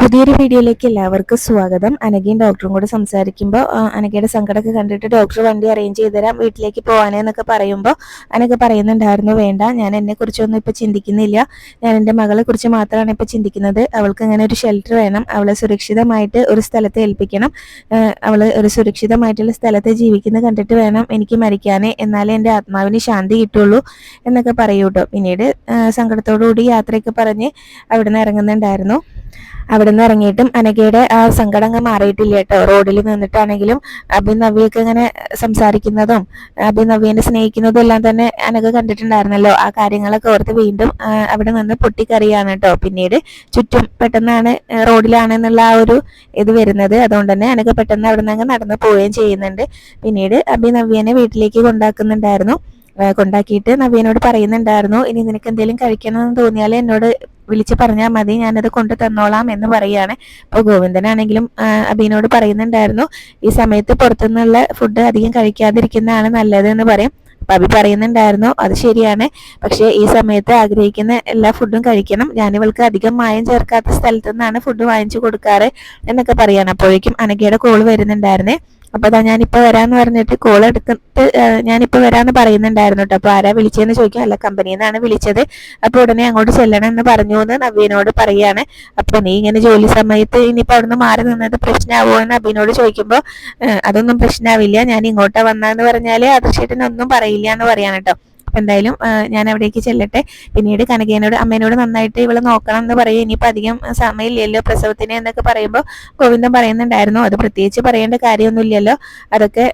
പുതിയൊരു വീഡിയോയിലേക്ക് എല്ലാവർക്കും സ്വാഗതം. അനഘയും ഡോക്ടറും കൂടെ സംസാരിക്കുമ്പോൾ അനഘയുടെ സങ്കടമൊക്കെ കണ്ടിട്ട് ഡോക്ടർ വണ്ടി അറേഞ്ച് ചെയ്ത് തരാം വീട്ടിലേക്ക് പോകാനേന്നൊക്കെ പറയുമ്പോൾ അനഘ പറയുന്നുണ്ടായിരുന്നു വേണ്ട ഞാൻ എന്നെ കുറിച്ചൊന്നും ഇപ്പൊ ചിന്തിക്കുന്നില്ല. ഞാൻ എന്റെ മകളെ കുറിച്ച് മാത്രമാണ് ഇപ്പൊ ചിന്തിക്കുന്നത്. അവൾക്ക് അങ്ങനെ ഒരു ഷെൽട്ടർ വേണം. അവളെ സുരക്ഷിതമായിട്ട് ഒരു സ്ഥലത്ത് ഏൽപ്പിക്കണം. അവൾ ഒരു സുരക്ഷിതമായിട്ടുള്ള സ്ഥലത്ത് ജീവിക്കുന്നത് കണ്ടിട്ട് വേണം എനിക്ക് മരിക്കാനേ. എന്നാലേ എന്റെ ആത്മാവിന് ശാന്തി കിട്ടുള്ളൂ എന്നൊക്കെ പറയൂട്ടോ. പിന്നീട് സങ്കടത്തോടു കൂടി യാത്രയൊക്കെ പറഞ്ഞ് അവിടെ നിന്ന് ഇറങ്ങുന്നുണ്ടായിരുന്നു. അവിടെ നിന്ന് ഇറങ്ങിയിട്ടും അനഘയുടെ ആ സങ്കടം അങ്ങ് മാറിയിട്ടില്ല കേട്ടോ. റോഡിൽ നിന്നിട്ടാണെങ്കിലും അബി നവിയൊക്കെ ഇങ്ങനെ സംസാരിക്കുന്നതും അബി നവീനെ സ്നേഹിക്കുന്നതും എല്ലാം തന്നെ അനഘ കണ്ടിട്ടുണ്ടായിരുന്നല്ലോ. ആ കാര്യങ്ങളൊക്കെ ഓർത്ത് വീണ്ടും അവിടെ നിന്ന് പൊട്ടിക്കറിയാണ് കേട്ടോ. പിന്നീട് ചുറ്റും പെട്ടെന്നാണ് റോഡിലാണെന്നുള്ള ആ ഒരു ഇത് വരുന്നത്. അതുകൊണ്ട് തന്നെ അനഘ പെട്ടെന്ന് അവിടെ നിന്ന് അങ്ങ് നടന്നു പോവുകയും ചെയ്യുന്നുണ്ട്. പിന്നീട് അബി നവ്യനെ വീട്ടിലേക്ക് കൊണ്ടാക്കുന്നുണ്ടായിരുന്നു. കൊണ്ടാക്കിയിട്ട് നവീനോട് പറയുന്നുണ്ടായിരുന്നു ഇനി നിനക്ക് എന്തെങ്കിലും കഴിക്കണമെന്ന് തോന്നിയാൽ എന്നോട് വിളിച്ച് പറഞ്ഞാൽ മതി ഞാനത് കൊണ്ടു തന്നോളാം എന്ന് പറയാണ് അപ്പോൾ ഗോവിന്ദനാണെങ്കിലും അബീനോട് പറയുന്നുണ്ടായിരുന്നു ഈ സമയത്ത് പുറത്തുനിന്നുള്ള ഫുഡ് അധികം കഴിക്കാതിരിക്കുന്നതാണ് നല്ലത് എന്ന് പറയും. അബി പറയുന്നുണ്ടായിരുന്നു അത് ശരിയാണ് പക്ഷേ ഈ സമയത്ത് ആഗ്രഹിക്കുന്ന എല്ലാ ഫുഡും കഴിക്കണം. ഞാൻ ഞാനിവൾക്ക് അധികം മായം ചേർക്കാത്ത സ്ഥലത്തു നിന്നാണ് ഫുഡ് വാങ്ങിച്ചു കൊടുക്കാറ് എന്നൊക്കെ പറയാണ്. അപ്പോഴേക്കും അനഘയുടെ കോൾ വരുന്നുണ്ടായിരുന്നേ. അപ്പൊ അതാ ഞാനിപ്പോ വരാന്ന് പറഞ്ഞിട്ട് കോൾ എടുത്തിട്ട് ഞാനിപ്പോ വരാന്ന് പറയുന്നുണ്ടായിരുന്നു കേട്ടോ അപ്പൊ ആരാ വിളിച്ചതെന്ന് ചോദിക്കും അല്ല കമ്പനിയിൽ നിന്നാണ് വിളിച്ചത്. അപ്പൊ ഉടനെ അങ്ങോട്ട് ചെല്ലണം എന്ന് പറഞ്ഞു എന്ന് നവീനോട് പറയാണ്. അപ്പൊ നീ ഇങ്ങനെ ജോലി സമയത്ത് ഇനിയിപ്പോ അവിടുന്ന് മാറി നിന്നത് പ്രശ്നമാവോ എന്ന് അബിനോട് ചോദിക്കുമ്പോ അതൊന്നും പ്രശ്നമാവില്ല ഞാൻ ഇങ്ങോട്ടാ വന്നതെന്ന് പറഞ്ഞാൽ അദർശേട്ടനൊന്നും പറയില്ല എന്ന് പറയാണ് കേട്ടോ എന്തായാലും ഞാൻ അവിടേക്ക് ചെല്ലട്ടെ. പിന്നീട് കനകേനോട് അമ്മേനോട് നന്നായിട്ട് ഇവളെ നോക്കണം എന്ന് പറയും. ഇനിയിപ്പോൾ അധികം സമയമില്ലല്ലോ പ്രസവത്തിന് എന്നൊക്കെ പറയുമ്പോൾ ഗോവിന്ദൻ പറയുന്നുണ്ടായിരുന്നു. അത് പ്രത്യേകിച്ച് പറയേണ്ട കാര്യമൊന്നുമില്ലല്ലോ അതൊക്കെ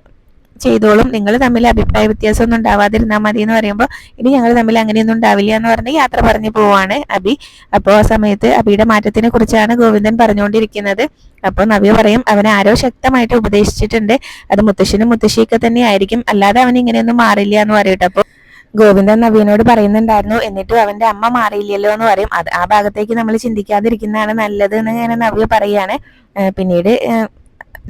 ചെയ്തോളും. നിങ്ങൾ തമ്മിൽ അഭിപ്രായ വ്യത്യാസമൊന്നും ഉണ്ടാവാതിരുന്നാൽ മതി എന്ന് പറയുമ്പോൾ ഇനി ഞങ്ങൾ തമ്മിൽ അങ്ങനെയൊന്നും ഉണ്ടാവില്ല എന്ന് പറഞ്ഞ് യാത്ര പറഞ്ഞു പോവാണ് അബി. അപ്പോൾ ആ സമയത്ത് അബിയുടെ മാറ്റത്തിനെ കുറിച്ചാണ് ഗോവിന്ദൻ പറഞ്ഞുകൊണ്ടിരിക്കുന്നത്. അപ്പോൾ നവ്യ പറയും അവനെ ആരോ ശക്തമായിട്ട് ഉപദേശിച്ചിട്ടുണ്ട്. അത് മുത്തശ്ശനും മുത്തശ്ശിയൊക്കെ തന്നെ ആയിരിക്കും അല്ലാതെ അവൻ ഇങ്ങനെയൊന്നും മാറില്ല എന്ന് പറയട്ടെ ഗോവിന്ദൻ നവീനോട് പറയുന്നുണ്ടായിരുന്നു. എന്നിട്ടും അവന്റെ അമ്മ മാറിയില്ലല്ലോ എന്ന് പറയും. അത് ആ ഭാഗത്തേക്ക് നമ്മൾ ചിന്തിക്കാതിരിക്കുന്നതാണ് നല്ലത് എന്ന് ഇങ്ങനെ നവ്യ പറയാണ്. പിന്നീട്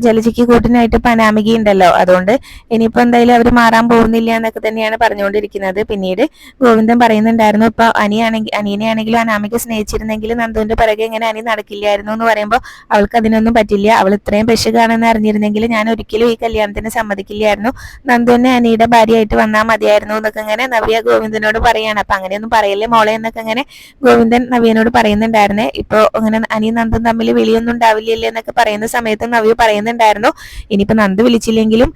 ജലജിക്ക് കൂട്ടിനായിട്ട് പനാമിക ഉണ്ടല്ലോ അതുകൊണ്ട് ഇനിയിപ്പോ എന്തായാലും അവർ മാറാൻ പോകുന്നില്ല എന്നൊക്കെ തന്നെയാണ് പറഞ്ഞുകൊണ്ടിരിക്കുന്നത്. പിന്നീട് ഗോവിന്ദൻ പറയുന്നുണ്ടായിരുന്നു ഇപ്പൊ അനിയാണെങ്കിൽ അനിയനെയാണെങ്കിലും അനാമിക സ്നേഹിച്ചിരുന്നെങ്കിൽ നന്ദുവിന്റെ പിറകെ എങ്ങനെ അനി നടക്കില്ലായിരുന്നു എന്ന് പറയുമ്പോൾ അവൾക്ക് അതിനൊന്നും പറ്റില്ല. അവൾ ഇത്രയും പെശുകാണെന്ന് അറിഞ്ഞിരുന്നെങ്കിൽ ഞാൻ ഒരിക്കലും ഈ കല്യാണത്തിന് സമ്മതിക്കില്ലായിരുന്നു. നന്ദുവിനെ അനിയുടെ ഭാര്യയായിട്ട് വന്നാൽ മതിയായിരുന്നു എന്നൊക്കെ ഇങ്ങനെ നവ്യ ഗോവിന്ദനോട് പറയാണ്. അപ്പൊ അങ്ങനെയൊന്നും പറയല്ലേ മോളെ എന്നൊക്കെ ഇങ്ങനെ ഗോവിന്ദൻ നവ്യനോട് പറയുന്നുണ്ടായിരുന്നേ. ഇപ്പൊ അങ്ങനെ അനി നന്ദും തമ്മിൽ വിളിയൊന്നും ഉണ്ടാവില്ലല്ലേ എന്നൊക്കെ പറയുന്ന സമയത്ത് നവ്യ പറയുന്നത് പറയുന്നുണ്ടായിരുന്നു. ഇനിയിപ്പോ നന്ദു വിളിച്ചില്ലെങ്കിലും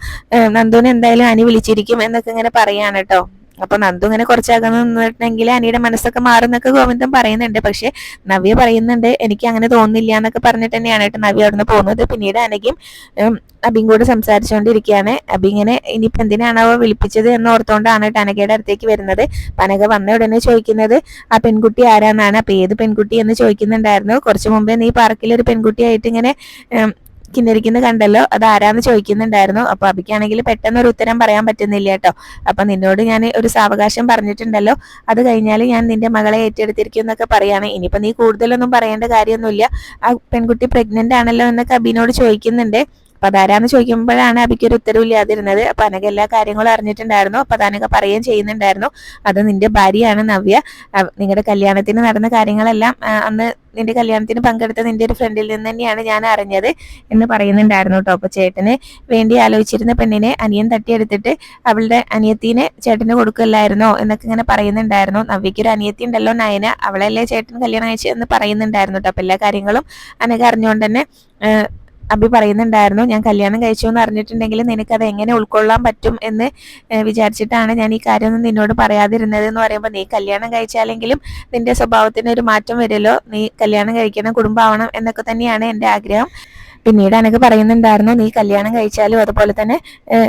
നന്ദുവിനെ എന്തായാലും അനി വിളിച്ചിരിക്കും എന്നൊക്കെ ഇങ്ങനെ പറയാണ് കേട്ടോ അപ്പൊ നന്ദു ഇങ്ങനെ കുറച്ചകം നിന്നിട്ടുണ്ടെങ്കിൽ അനിയുടെ മനസ്സൊക്കെ മാറുന്നൊക്കെ ഗോവിന്ദൻ പറയുന്നുണ്ട്. പക്ഷെ നവ്യ പറയുന്നുണ്ട് എനിക്ക് അങ്ങനെ തോന്നുന്നില്ല എന്നൊക്കെ പറഞ്ഞിട്ട് തന്നെയാണ് കേട്ടോ നവ്യ അവിടുന്ന് പോകുന്നത്. പിന്നീട് അനഘയും അബിയും കൂടെ സംസാരിച്ചുകൊണ്ടിരിക്കുകയാണ് അബി ഇങ്ങനെ ഇനിയിപ്പോ എന്തിനാണ് അവ വിളിപ്പിച്ചത് എന്ന് ഓർത്തുകൊണ്ടാണ് കേട്ടോ അനഘയുടെ അടുത്തേക്ക് വരുന്നത്. അനഘ വന്ന ഉടനെ ചോദിക്കുന്നത് ആ പെൺകുട്ടി ആരാന്നാണ്? അപ്പൊ ഏത് പെൺകുട്ടി? എന്ന് ചോദിക്കുന്നുണ്ടായിരുന്നു. കുറച്ചു മുമ്പേ നീ പാർക്കിലൊരു പെൺകുട്ടിയായിട്ട് ഇങ്ങനെ കിന്നരിക്കുന്ന കണ്ടല്ലോ? അത് ആരാന്ന് ചോദിക്കുന്നുണ്ടായിരുന്നു. അപ്പൊ അബിക്കാണെങ്കിൽ പെട്ടെന്ന് ഒരു ഉത്തരം പറയാൻ പറ്റുന്നില്ല കേട്ടോ. അപ്പൊ നിന്നോട് ഞാൻ ഒരു സാവകാശം പറഞ്ഞിട്ടുണ്ടല്ലോ. അത് കഴിഞ്ഞാൽ ഞാൻ നിന്റെ മകളെ ഏറ്റെടുത്തിരിക്കും എന്നൊക്കെ പറയാണ്. ഇനിയിപ്പോ നീ കൂടുതലൊന്നും പറയേണ്ട കാര്യമൊന്നുമില്ല. ആ പെൺകുട്ടി പ്രഗ്നന്റ് ആണല്ലോ എന്നൊക്കെ അബിനോട് ചോദിക്കുന്നുണ്ട്. അപ്പൊ അതാരാന്ന് ചോദിക്കുമ്പോഴാണ് അബിക്ക് ഒരു ഉത്തരവില്ലാതിരുന്നത് അപ്പൊ അനക എല്ലാ കാര്യങ്ങളും അറിഞ്ഞിട്ടുണ്ടായിരുന്നു. അപ്പൊ അതാനൊക്കെ പറയുകയും ചെയ്യുന്നുണ്ടായിരുന്നു. അത് നിന്റെ ഭാര്യയാണ് നവ്യ. നിങ്ങളുടെ കല്യാണത്തിന് നടന്ന കാര്യങ്ങളെല്ലാം അന്ന് നിന്റെ കല്യാണത്തിന് പങ്കെടുത്ത നിന്റെ ഒരു ഫ്രണ്ടിൽ നിന്ന് തന്നെയാണ് ഞാൻ അറിഞ്ഞത് എന്ന് പറയുന്നുണ്ടായിരുന്നു കേട്ടോ അപ്പൊ ചേട്ടന് വേണ്ടി ആലോചിച്ചിരുന്ന പെണ്ണിനെ അനിയൻ തട്ടിയെടുത്തിട്ട് അവളുടെ അനിയത്തിനെ ചേട്ടന് കൊടുക്കില്ലായിരുന്നോ എന്നൊക്കെ ഇങ്ങനെ പറയുന്നുണ്ടായിരുന്നു. നവ്യക്ക് ഒരു അനിയത്തി ഉണ്ടല്ലോ നയന. അവളല്ലേ ചേട്ടൻ കല്യാണം അയച്ചു എന്ന് പറയുന്നുണ്ടായിരുന്നു കേട്ടോ അപ്പൊ എല്ലാ കാര്യങ്ങളും അനക അറിഞ്ഞുകൊണ്ട് തന്നെ അബി പറയുന്നുണ്ടായിരുന്നു ഞാൻ കല്യാണം കഴിച്ചു എന്ന് അറിഞ്ഞിട്ടുണ്ടെങ്കിൽ നിനക്കത് എങ്ങനെ ഉൾക്കൊള്ളാൻ പറ്റും എന്ന് വിചാരിച്ചിട്ടാണ് ഞാൻ ഈ കാര്യമൊന്നും നിന്നോട് പറയാതിരുന്നത് എന്ന് പറയുമ്പോൾ നീ കല്യാണം കഴിച്ചാലെങ്കിലും നിന്റെ സ്വഭാവത്തിന് ഒരു മാറ്റം വരുമല്ലോ. നീ കല്യാണം കഴിക്കണം കുടുംബമാവണം എന്നൊക്കെ തന്നെയാണ് എന്റെ ആഗ്രഹം. പിന്നീട് എനിക്ക് പറയുന്നുണ്ടായിരുന്നു നീ കല്യാണം കഴിച്ചാലും അതുപോലെ തന്നെ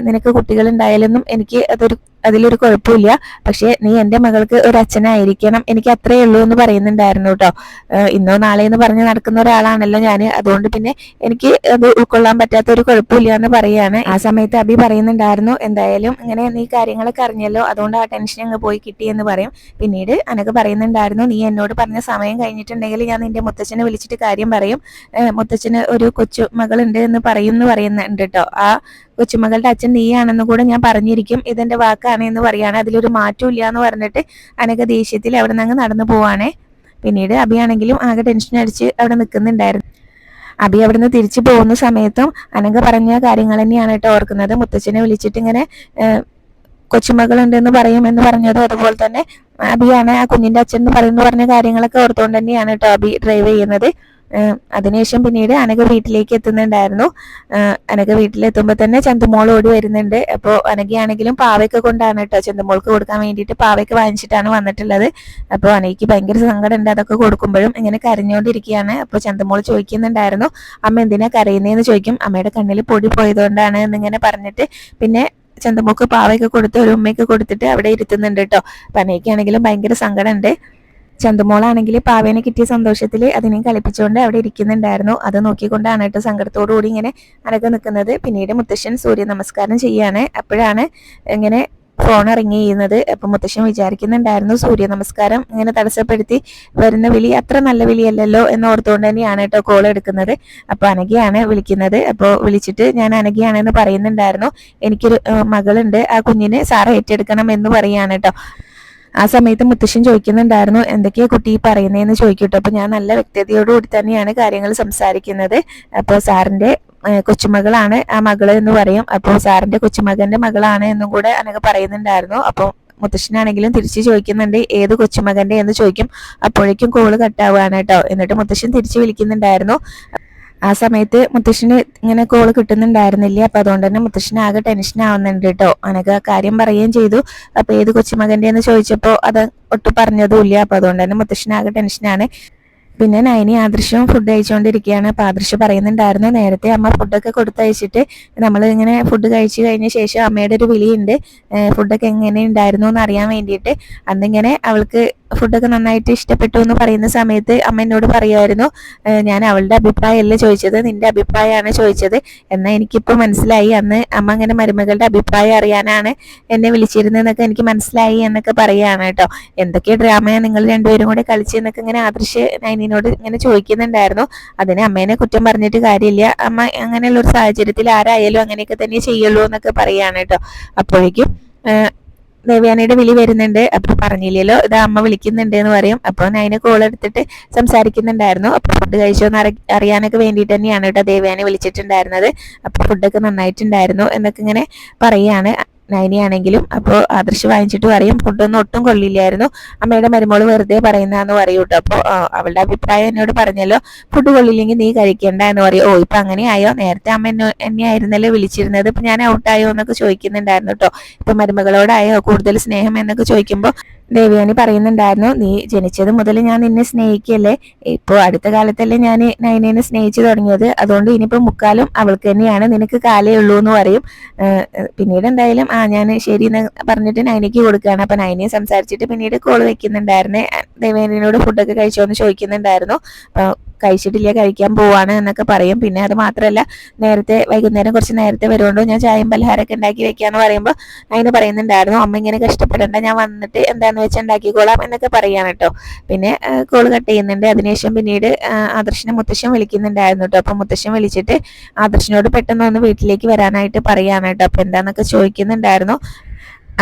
നിനക്ക് കുട്ടികൾ ഉണ്ടായാലൊന്നും എനിക്ക് അതൊരു അതിലൊരു കുഴപ്പമില്ല. പക്ഷെ നീ എന്റെ മകൾക്ക് ഒരു അച്ഛനായിരിക്കണം. എനിക്ക് അത്രയേ ഉള്ളൂ എന്ന് പറയുന്നുണ്ടായിരുന്നു കേട്ടോ ഇന്നോ നാളെ എന്ന് പറഞ്ഞ് നടക്കുന്ന ഒരാളാണല്ലോ ഞാൻ അതുകൊണ്ട് പിന്നെ എനിക്ക് അത് ഉൾക്കൊള്ളാൻ പറ്റാത്ത ഒരു കുഴപ്പമില്ല എന്ന് പറയാണ്. ആ സമയത്ത് അബി പറയുന്നുണ്ടായിരുന്നു എന്തായാലും ഇങ്ങനെ നീ കാര്യങ്ങളൊക്കെ അറിഞ്ഞല്ലോ. അതുകൊണ്ട് ആ ടെൻഷൻ അങ്ങ് പോയി കിട്ടി എന്ന് പറയും. പിന്നീട് അനക്ക് പറയുന്നുണ്ടായിരുന്നു നീ എന്നോട് പറഞ്ഞ സമയം കഴിഞ്ഞിട്ടുണ്ടെങ്കിൽ ഞാൻ നിന്റെ മുത്തച്ഛനെ വിളിച്ചിട്ട് കാര്യം പറയും. മുത്തച്ഛന് ഒരു കൊച്ചു മകളുണ്ട് എന്ന് പറയും എന്ന് പറയുന്നുണ്ട് കേട്ടോ ആ കൊച്ചുമകളുടെ അച്ഛൻ നീയാണെന്ന് കൂടെ ഞാൻ പറഞ്ഞിരിക്കും. ഇതെന്റെ വാക്കാണ് എന്ന് പറയാണ്. അതിലൊരു മാറ്റവും ഇല്ല എന്ന് പറഞ്ഞിട്ട് അനക ദേഷ്യത്തിൽ അവിടെ നിന്ന് അങ്ങ് നടന്നു പോവാണേ. പിന്നീട് അബിയാണെങ്കിലും ആകെ ടെൻഷൻ അടിച്ച് അവിടെ നിൽക്കുന്നുണ്ടായിരുന്നു. അബി അവിടുന്ന് തിരിച്ചു പോകുന്ന സമയത്തും അനങ്ക പറഞ്ഞ കാര്യങ്ങൾ തന്നെയാണ് കേട്ടോ ഓർക്കുന്നത്. മുത്തച്ഛനെ വിളിച്ചിട്ട് ഇങ്ങനെ കൊച്ചുമകളുണ്ടെന്ന് പറയുമെന്ന് പറഞ്ഞതും അതുപോലെ തന്നെ അബിയാണ് ആ കുഞ്ഞിന്റെ അച്ഛൻ എന്ന് പറയുന്നു പറഞ്ഞ കാര്യങ്ങളൊക്കെ ഓർത്തുകൊണ്ട് തന്നെയാണ് കേട്ടോ അബി ഡ്രൈവ് ചെയ്യുന്നത്. അതിനുശേഷം പിന്നീട് അനക വീട്ടിലേക്ക് എത്തുന്നുണ്ടായിരുന്നു. അനക വീട്ടിലെത്തുമ്പോൾ തന്നെ ചന്തുമോൾ ഓടി വരുന്നുണ്ട്. അപ്പോൾ അനകയാണെങ്കിലും പാവയ്ക്ക് കൊണ്ടാണ് കേട്ടോ ചന്തുമോൾക്ക് കൊടുക്കാൻ വേണ്ടിയിട്ട് പാവയ്ക്ക് വാങ്ങിച്ചിട്ടാണ് വന്നിട്ടുള്ളത്. അപ്പോൾ അനയ്ക്ക് ഭയങ്കര സങ്കടമുണ്ട്. അതൊക്കെ കൊടുക്കുമ്പോഴും ഇങ്ങനെ കരഞ്ഞുകൊണ്ടിരിക്കുകയാണ്. അപ്പോൾ ചന്തുമോൾ ചോദിക്കുന്നുണ്ടായിരുന്നു അമ്മ എന്തിനാ കരയുന്നതെന്ന് ചോദിക്കും. അമ്മയുടെ കണ്ണിൽ പൊടി പോയതുകൊണ്ടാണ് എന്നിങ്ങനെ പറഞ്ഞിട്ട് പിന്നെ ചന്തമോക്ക് പാവയൊക്കെ കൊടുത്ത് ഒരു ഉമ്മയൊക്കെ കൊടുത്തിട്ട് അവിടെ ഇരുത്തുന്നുണ്ട് കേട്ടോ. പനയ്ക്കാണെങ്കിലും ഭയങ്കര സങ്കടമുണ്ട്. ചന്തുമോളാണെങ്കിൽ പാവേനെ കിട്ടിയ സന്തോഷത്തിൽ അതിനെ കളിപ്പിച്ചുകൊണ്ട് അവിടെ ഇരിക്കുന്നുണ്ടായിരുന്നു. അത് നോക്കിക്കൊണ്ടാണ് കേട്ടോ സങ്കടത്തോടുകൂടി ഇങ്ങനെ അനക്കം നിൽക്കുന്നത്. പിന്നീട് മുത്തശ്ശൻ സൂര്യ നമസ്കാരം ചെയ്യാണ്. അപ്പോഴാണ് ഇങ്ങനെ ഫോൺ ഇറങ്ങി ചെയ്യുന്നത്. അപ്പം മുത്തശ്ശൻ വിചാരിക്കുന്നുണ്ടായിരുന്നു സൂര്യ നമസ്കാരം ഇങ്ങനെ തടസ്സപ്പെടുത്തി വരുന്ന വിളി അത്ര നല്ല വിളിയല്ലല്ലോ എന്ന് ഓർത്തുകൊണ്ട് തന്നെയാണ് കേട്ടോ കോൾ എടുക്കുന്നത്. അപ്പോൾ അനഘയാണ് വിളിക്കുന്നത്. അപ്പോൾ വിളിച്ചിട്ട് ഞാൻ അനഘയാണെന്ന് പറയുന്നുണ്ടായിരുന്നു. എനിക്കൊരു മകളുണ്ട്. ആ കുഞ്ഞിനെ സാറ് ഏറ്റെടുക്കണം എന്ന് പറയാണ് കേട്ടോ. ആ സമയത്ത് മുത്തശ്ശൻ ചോദിക്കുന്നുണ്ടായിരുന്നു എന്തൊക്കെയാ കുട്ടി പറയുന്നതെന്ന് ചോദിക്കട്ടോ. അപ്പൊ ഞാൻ നല്ല വ്യക്തതയോടുകൂടി തന്നെയാണ് കാര്യങ്ങൾ സംസാരിക്കുന്നത്. അപ്പോൾ സാറിന്റെ കൊച്ചുമകളാണ് ആ മകൾ എന്ന് പറയും. അപ്പോൾ സാറിന്റെ കൊച്ചുമകന്റെ മകളാണ് എന്നും കൂടെ അനക്ക് പറയുന്നുണ്ടായിരുന്നു. അപ്പോൾ മുത്തശ്ശനാണെങ്കിലും തിരിച്ചു ചോദിക്കുന്നുണ്ട് ഏത് കൊച്ചുമകന്റെ? എന്ന് ചോദിക്കും. അപ്പോഴേക്കും കോൾ കട്ടാവുകയാണ് കേട്ടോ. എന്നിട്ട് മുത്തശ്ശൻ തിരിച്ചു വിളിക്കുന്നുണ്ടായിരുന്നു. ആ സമയത്ത് മുത്തശ്ശന് ഇങ്ങനെ കോൾ കിട്ടുന്നുണ്ടായിരുന്നില്ല? അപ്പൊ അതുകൊണ്ട് തന്നെ മുത്തശ്ശന് ആകെ ടെൻഷൻ ആവുന്നുണ്ട് കേട്ടോ. അനക്ക് ആ കാര്യം പറയുകയും ചെയ്തു. അപ്പൊ ഏത് കൊച്ചുമകന്റെ എന്ന് ചോദിച്ചപ്പോ അത് ഒട്ടും പറഞ്ഞതുമില്ല. അപ്പൊ അതുകൊണ്ട് തന്നെ ആകെ ടെൻഷനാണ് പിന്നെ നൈനി ആദർശവും ഫുഡ് കഴിച്ചുകൊണ്ടിരിക്കുകയാണ് അപ്പൊ ആദർശ് പറയുന്നുണ്ടായിരുന്നു നേരത്തെ അമ്മ ഫുഡൊക്കെ കൊടുത്തയച്ചിട്ട് നമ്മൾ ഇങ്ങനെ ഫുഡ് കഴിച്ചു കഴിഞ്ഞ ശേഷം അമ്മയുടെ ഒരു വിളിയുണ്ട്. ഫുഡൊക്കെ എങ്ങനെ ഉണ്ടായിരുന്നു എന്ന് അറിയാൻ വേണ്ടിയിട്ട് അന്നിങ്ങനെ അവൾക്ക് ഫുഡൊക്കെ നന്നായിട്ട് ഇഷ്ടപ്പെട്ടു എന്ന് പറയുന്ന സമയത്ത് അമ്മ എന്നോട് പറയുമായിരുന്നു ഞാൻ അവളുടെ അഭിപ്രായമല്ല ചോദിച്ചത് നിന്റെ അഭിപ്രായമാണ് ചോദിച്ചത്. എന്നാൽ എനിക്കിപ്പോൾ മനസ്സിലായി. അന്ന് അമ്മ അങ്ങനെ മരുമകളുടെ അഭിപ്രായം അറിയാനാണ് എന്നെ വിളിച്ചിരുന്നതെന്നൊക്കെ എനിക്ക് മനസ്സിലായി എന്നൊക്കെ പറയുകയാണ് കേട്ടോ. എന്തൊക്കെ ഡ്രാമയാണ് നിങ്ങൾ രണ്ടുപേരും കൂടെ കളിച്ചെന്നൊക്കെ ഇങ്ങനെ ആദർശ് നൈനിനോട് ഇങ്ങനെ ചോദിക്കുന്നുണ്ടായിരുന്നു. അതിനെ അമ്മേനെ കുറ്റം പറഞ്ഞിട്ട് കാര്യമില്ല. അമ്മ അങ്ങനെയുള്ള ഒരു സാഹചര്യത്തിൽ ആരായാലും അങ്ങനെയൊക്കെ തന്നെ ചെയ്യുള്ളൂ എന്നൊക്കെ പറയാണ് കേട്ടോ. അപ്പോഴേക്കും ദേവയാനയുടെ വിളി വരുന്നുണ്ട്. അപ്പൊ പറഞ്ഞില്ലല്ലോ ഇത് അമ്മ വിളിക്കുന്നുണ്ട് എന്ന് പറയും അപ്പൊ അതിനെ കോൾ എടുത്തിട്ട് സംസാരിക്കുന്നുണ്ടായിരുന്നു. അപ്പൊ ഫുഡ് കഴിച്ചോ എന്ന് അറിയാനൊക്കെ വേണ്ടിയിട്ട് തന്നെയാണ് കേട്ടോ ദേവയാനെ വിളിച്ചിട്ടുണ്ടായിരുന്നത്. അപ്പൊ ഫുഡൊക്കെ നന്നായിട്ടുണ്ടായിരുന്നു എന്നൊക്കെ ഇങ്ങനെ പറയാണ്. നൈനിയാണെങ്കിലും അപ്പോൾ ആദർശ് വാങ്ങിച്ചിട്ട് പറയും ഫുഡൊന്നും ഒട്ടും കൊള്ളില്ലായിരുന്നു. അമ്മയുടെ മരുമോൾ വെറുതെ പറയുന്നതെന്ന് പറയൂ കേട്ടോ അപ്പോൾ അവളുടെ അഭിപ്രായം എന്നോട് പറഞ്ഞല്ലോ ഫുഡ് കൊള്ളില്ലെങ്കിൽ നീ കഴിക്കണ്ട എന്ന് പറയും. ഓ ഇപ്പൊ അങ്ങനെയായോ നേരത്തെ അമ്മ എന്നെ എന്നെയായിരുന്നല്ലോ വിളിച്ചിരുന്നത്? ഇപ്പൊ ഞാൻ ഔട്ടായോ? എന്നൊക്കെ ചോദിക്കുന്നുണ്ടായിരുന്നു കേട്ടോ ഇപ്പൊ മരുമകളോടായോ? കൂടുതൽ സ്നേഹം എന്നൊക്കെ ചോദിക്കുമ്പോൾ ദേവയാനി പറയുന്നുണ്ടായിരുന്നു നീ ജനിച്ചത് മുതൽ ഞാൻ നിന്നെ സ്നേഹിക്കല്ലേ ഇപ്പോ അടുത്ത കാലത്തല്ലേ ഞാൻ നൈനേനെ സ്നേഹിച്ചു തുടങ്ങിയത്. അതുകൊണ്ട് ഇനിയിപ്പോ മുക്കാലും അവൾക്ക് തന്നെയാണ്. നിനക്ക് കാലേ ഉള്ളൂ എന്ന് പറയും. പിന്നീട് എന്തായാലും ആ ഞാൻ ശരി എന്ന് പറഞ്ഞിട്ട് നൈനയ്ക്ക് കൊടുക്കുകയാണ്. അപ്പൊ നൈനയെ സംസാരിച്ചിട്ട് പിന്നീട് കോൾ വെക്കുന്നുണ്ടായിരുന്നേ. ദേവേനോട് ഫുഡൊക്കെ കഴിച്ചോ എന്ന് ചോദിക്കുന്നുണ്ടായിരുന്നു. കഴിച്ചിട്ടില്ല കഴിക്കാൻ പോവാണ് എന്നൊക്കെ പറയും. പിന്നെ അത് മാത്രമല്ല നേരത്തെ വൈകുന്നേരം കുറച്ച് നേരത്തെ വരുകൊണ്ടോ ഞാൻ ചായയും പലഹാരമൊക്കെ ഉണ്ടാക്കി വെക്കാന്ന് പറയുമ്പോൾ അതിന് പറയുന്നുണ്ടായിരുന്നു അമ്മ ഇങ്ങനെ കഷ്ടപ്പെടേണ്ട ഞാൻ വന്നിട്ട് എന്താന്ന് വെച്ചാൽ ഉണ്ടാക്കിക്കോളാം എന്നൊക്കെ പറയാണ് കേട്ടോ പിന്നെ കോൾ കട്ട് ചെയ്യുന്നുണ്ട്. അതിനുശേഷം പിന്നീട് ആദർശനെ മുത്തശ്ശൻ വിളിക്കുന്നുണ്ടായിരുന്നു കേട്ടോ അപ്പൊ മുത്തശ്ശൻ വിളിച്ചിട്ട് ആദർശനോട് പെട്ടെന്ന് ഒന്ന് വീട്ടിലേക്ക് വരാനായിട്ട് പറയാണ് കേട്ടോ അപ്പൊ എന്താന്നൊക്കെ ചോദിക്കുന്നുണ്ടായിരുന്നു.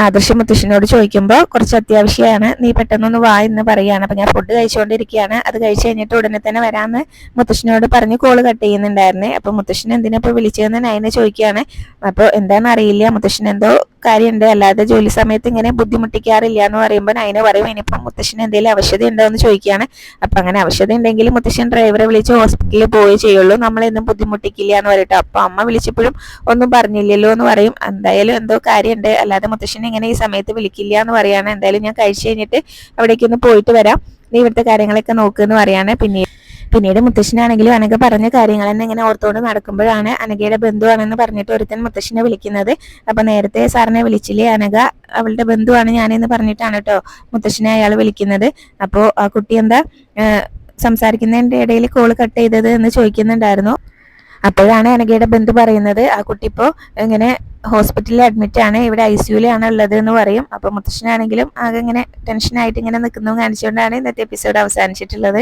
ആദർശ മുത്തശ്ശനോട് ചോദിക്കുമ്പോൾ കുറച്ച് അത്യാവശ്യമാണ് നീ പെട്ടെന്നൊന്ന് വാ എന്ന് പറയാണ്. അപ്പൊ ഞാൻ ഫുഡ് കഴിച്ചുകൊണ്ടിരിക്കുകയാണ് അത് കഴിച്ചു കഴിഞ്ഞിട്ട് ഉടനെ തന്നെ വരാമെന്ന് മുത്തശ്ശനോട് പറഞ്ഞ് കോൾ കട്ട് ചെയ്യുന്നുണ്ടായിരുന്നേ. അപ്പൊ മുത്തശ്ശൻ എന്തിനാ ഇപ്പൊ വിളിച്ചതെന്ന് നയനെ ചോദിക്കുകയാണ്. അപ്പോൾ എന്താണെന്ന് അറിയില്ല. മുത്തശ്ശൻ എന്തോ കാര്യമുണ്ട്. അല്ലാതെ ജോലി സമയത്ത് ഇങ്ങനെ ബുദ്ധിമുട്ടിക്കാറില്ല എന്ന് പറയുമ്പോൾ അതിനെ പറയും ഇനിയിപ്പം മുത്തശ്ശന് എന്തെങ്കിലും ആവശ്യത ഉണ്ടോ എന്ന് ചോദിക്കുകയാണ്. അപ്പൊ അങ്ങനെ ആവശ്യത ഉണ്ടെങ്കിൽ മുത്തശ്ശൻ ഡ്രൈവറെ വിളിച്ച് ഹോസ്പിറ്റലിൽ പോവുകയേ ചെയ്യുള്ളൂ. നമ്മളെന്നും ബുദ്ധിമുട്ടിക്കില്ല എന്ന് പറയട്ടെ. അപ്പൊ അമ്മ വിളിച്ചപ്പോഴും ഒന്നും പറഞ്ഞില്ലല്ലോ എന്ന് പറയും. എന്തായാലും എന്തോ കാര്യമുണ്ട്. അല്ലാതെ മുത്തശ്ശൻ ഇങ്ങനെ ഈ സമയത്ത് വിളിക്കില്ല എന്ന് പറയാണ്. എന്തായാലും ഞാൻ കഴിച്ചു കഴിഞ്ഞിട്ട് അവിടേക്ക് ഒന്ന് പോയിട്ട് വരാം. നീ ഇവിടുത്തെ കാര്യങ്ങളൊക്കെ നോക്കുമെന്ന് പറയാണ്. പിന്നീട് പിന്നീട് മുത്തശ്ശനാണെങ്കിലും അനക പറഞ്ഞ കാര്യങ്ങൾ തന്നെ ഇങ്ങനെ ഓർത്തോണ്ട് നടക്കുമ്പോഴാണ് അനകയുടെ ബന്ധുവാണെന്ന് പറഞ്ഞിട്ട് ഒരുത്തൻ മുത്തശ്ശനെ വിളിക്കുന്നത്. അപ്പൊ നേരത്തെ സാറിനെ വിളിച്ചില്ലേ? അനക അവളുടെ ബന്ധുവാണ് ഞാനെന്ന് പറഞ്ഞിട്ടാണ് കേട്ടോ മുത്തശ്ശനെ അയാൾ വിളിക്കുന്നത്. അപ്പോ ആ കുട്ടി എന്താ സംസാരിക്കുന്നതിന്റെ ഇടയിൽ കോൾ കട്ട് ചെയ്തത് എന്ന് ചോദിക്കുന്നുണ്ടായിരുന്നു. അപ്പോഴാണ് അനഘയുടെ ബന്ധു പറയുന്നത് ആ കുട്ടി ഇപ്പോൾ ഇങ്ങനെ ഹോസ്പിറ്റലിൽ അഡ്മിറ്റ് ആണ് ഇവിടെ ഐ സിയുലാണ് ഉള്ളത് എന്ന് പറയും. അപ്പൊ മുത്തശ്ശനാണെങ്കിലും ആകെ ഇങ്ങനെ ടെൻഷനായിട്ട് ഇങ്ങനെ നിൽക്കുന്നു കാണിച്ചുകൊണ്ടാണ് ഇന്നത്തെ എപ്പിസോഡ് അവസാനിച്ചിട്ടുള്ളത്.